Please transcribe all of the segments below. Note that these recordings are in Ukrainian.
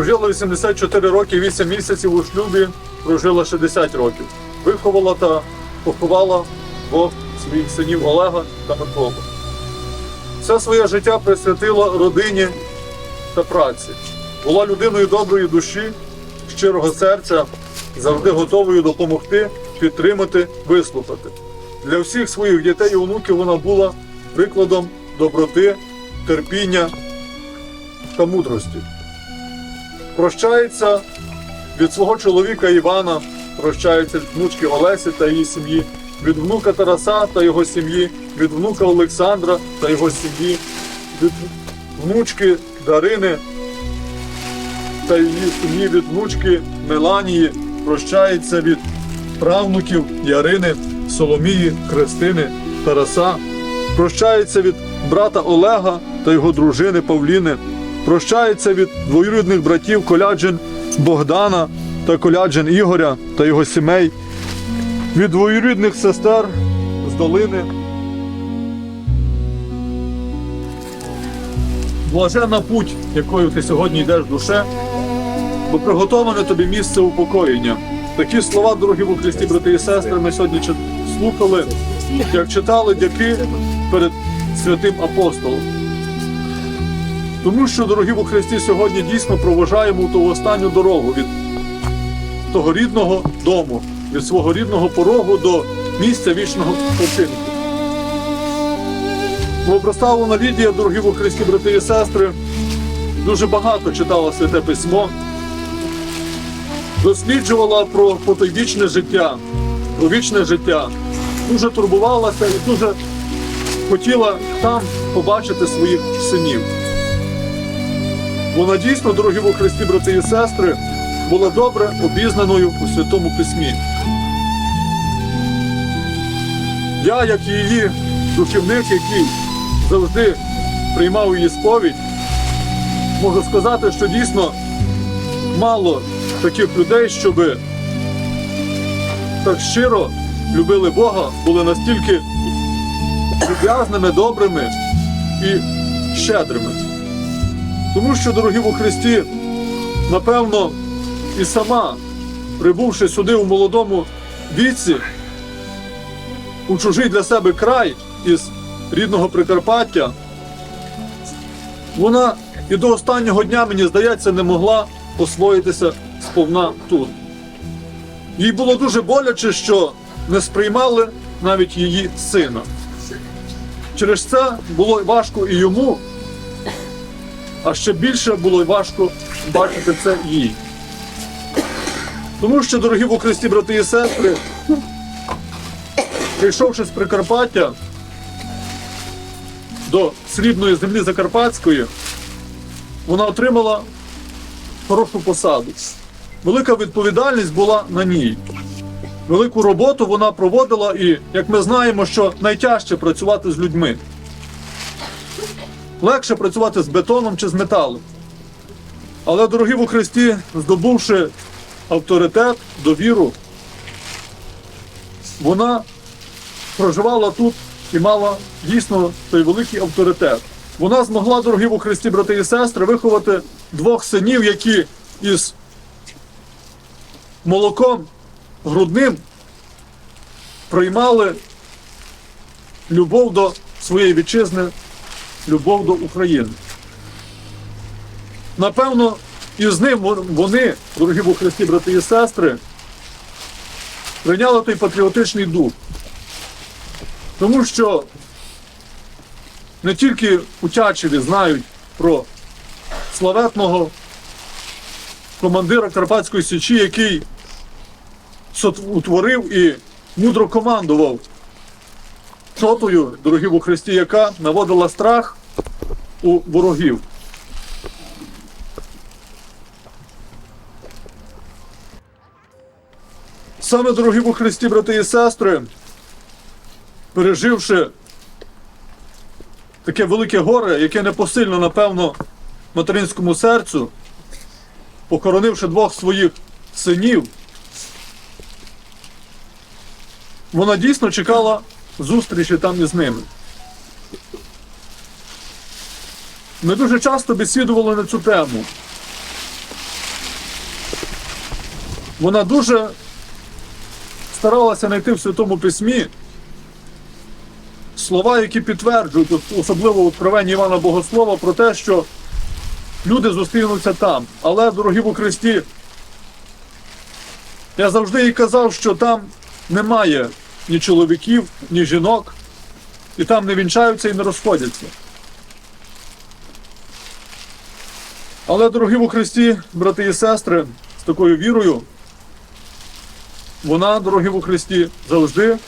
Прожила 84 роки, 8 місяців у шлюбі, прожила 60 років. Виховала та поховала двох своїх синів Олега та Миколу. Все своє життя присвятила родині та праці. Була людиною доброї душі, щирого серця, завжди готовою допомогти, підтримати, вислухати. Для всіх своїх дітей і онуків вона була прикладом доброти, терпіння та мудрості. Прощається. Від свого чоловіка Івана, прощається від внучки Олесі та її сім'ї, від внука Тараса та його сім'ї, від внука Олександра та його сім'ї, від внучки Дарини та її сім'ї, від внучки Меланії, прощається від правнуків Ярини, Соломії, Христини, Тараса, прощається від брата Олега та його дружини Павліни, прощається від двоюрідних братів Коляджин Богдана та Коляджин Ігоря та його сімей, від двоюрідних сестер з долини. Блажена путь, якою ти сьогодні йдеш душе, бо приготоване тобі місце упокоєння. Такі слова, дорогі у Христі, брати і сестри, ми сьогодні слухали, як читали дяки перед святим апостолом. Тому що, дорогі у Христі, сьогодні дійсно проважаємо ту останню дорогу від того рідного дому, від свого рідного порогу до місця вічного починку. Новопроставлена Лідія, дорогі у Христі, брати і сестри, дуже багато читала святе письмо, досліджувала про потойбічне життя, про вічне життя, дуже турбувалася і дуже хотіла там побачити своїх синів. Вона дійсно, дорогі у Христі, брати і сестри, була добре обізнаною у Святому Письмі. Я, як і її духівник, який завжди приймав її сповідь, можу сказати, що дійсно мало таких людей, щоб так щиро любили Бога, були настільки люб'язними, добрими і щедрими. Тому що, дорогі у Христі, напевно, і сама, прибувши сюди у молодому віці, у чужий для себе край із рідного Прикарпаття, вона і до останнього дня, мені здається, не могла освоїтися сповна тут. Їй було дуже боляче, що не сприймали навіть її сина. Через це було важко і йому, а ще більше було важко бачити це їй. Тому що, дорогі в Христі, брати і сестри, прийшовши з Прикарпаття до срібної землі Закарпатської, вона отримала хорошу посаду. Велика відповідальність була на ній. Велику роботу вона проводила, і як ми знаємо, що найтяжче працювати з людьми. Легше працювати з бетоном чи з металом. Але, дорогі у Христі, здобувши авторитет, довіру, вона проживала тут і мала дійсно той великий авторитет. Вона змогла, дорогі у Христі, брати і сестри, виховати двох синів, які із молоком грудним приймали любов до своєї вітчизни, любов до України. Напевно, і з ним вони, дорогі у Христі, брати і сестри, прийняли той патріотичний дух. Тому що не тільки у Тячеві знають про славетного командира Карпатської Січі, який утворив і мудро командував чотою, дорогі у Христі, яка наводила страх у ворогів. Саме, дорогі у Христі, брати і сестри, переживши таке велике горе, яке непосильно, напевно, материнському серцю, похоронивши двох своїх синів, вона дійсно чекала зустрічі там із ними. Ми дуже часто бесідували на цю тему. вона дуже старалася знайти в Святому Письмі слова, які підтверджують, особливо в откровенні Івана Богослова, про те, що люди зустрінуться там. Але, дорогі у Христі, я завжди їй казав, що там немає ні чоловіків, ні жінок, і там не вінчаються і не розходяться. Але, дорогі у Христі, брати і сестри, з такою вірою, вона, дорогі у Христі, завжди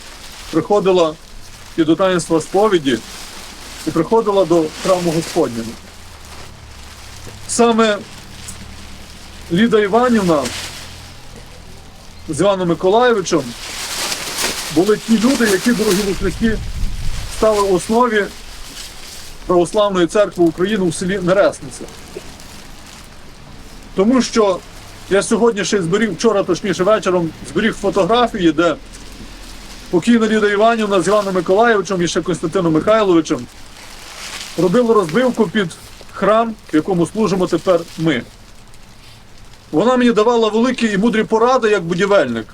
приходила і до таїнства сповіді, і приходила до храму Господнього. Саме Ліда Іванівна з Іваном Миколаєвичем були ті люди, які, дорогі у стали основі Православної церкви України у селі Нересниця. Тому що я сьогодні ще зберіг, вчора, точніше вечором, зберіг фотографії, де покійна Ліда Іванівна з Іваном Миколаєвичем і ще Константином Михайловичем робили розбивку під храм, в якому служимо тепер ми. Вона мені давала великі і мудрі поради як будівельник.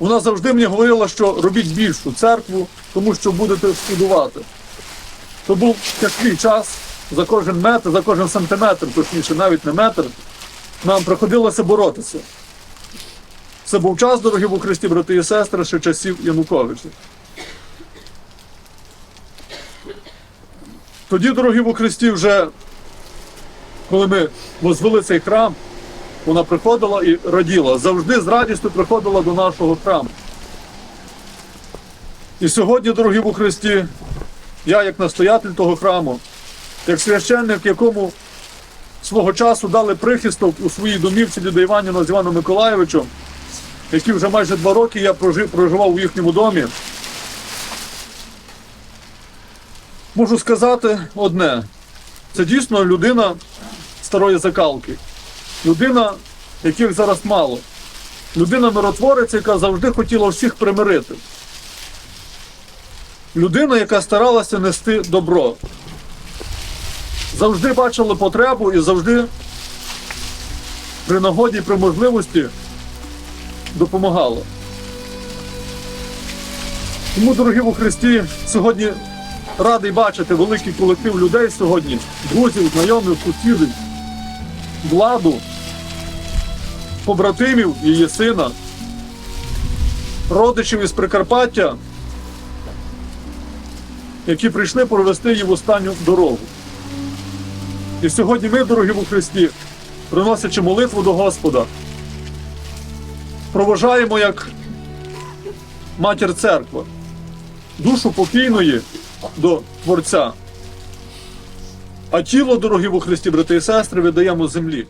Вона завжди мені говорила, що робіть більшу церкву, тому що будете будувати. То був тяжкий час за кожен метр, за кожен сантиметр, точніше, навіть не метр, нам приходилося боротися. Це був час, дорогі у Христі, брати і сестри, ще часів Януковича. Тоді, дорогі у Христі, вже коли ми возвели цей храм, вона приходила і раділа. Завжди з радістю приходила до нашого храму. І сьогодні, дорогі у Христі, я, як настоятель того храму, як священник, якому свого часу дали прихисток у своїй домівці Ліда Іванівна з Іваном Миколаєвичем, які вже майже два роки я прожив, проживав у їхньому домі. Можу сказати одне: це дійсно людина старої закалки. Людина, яких зараз мало. Людина миротворець, яка завжди хотіла всіх примирити. Людина, яка старалася нести добро. Завжди бачила потребу і завжди при нагоді при можливості допомагала. Тому, дорогі у Христі, сьогодні радий бачити великий колектив людей сьогодні, друзів, знайомих, сусідів, владу, побратимів її сина, родичів із Прикарпаття, які прийшли провести її в останню дорогу. І сьогодні ми, дорогі у Христі, приносячи молитву до Господа, проважаємо як матір церква, душу покійної до Творця. А тіло, дорогі у Христі, брати і сестри, видаємо землі.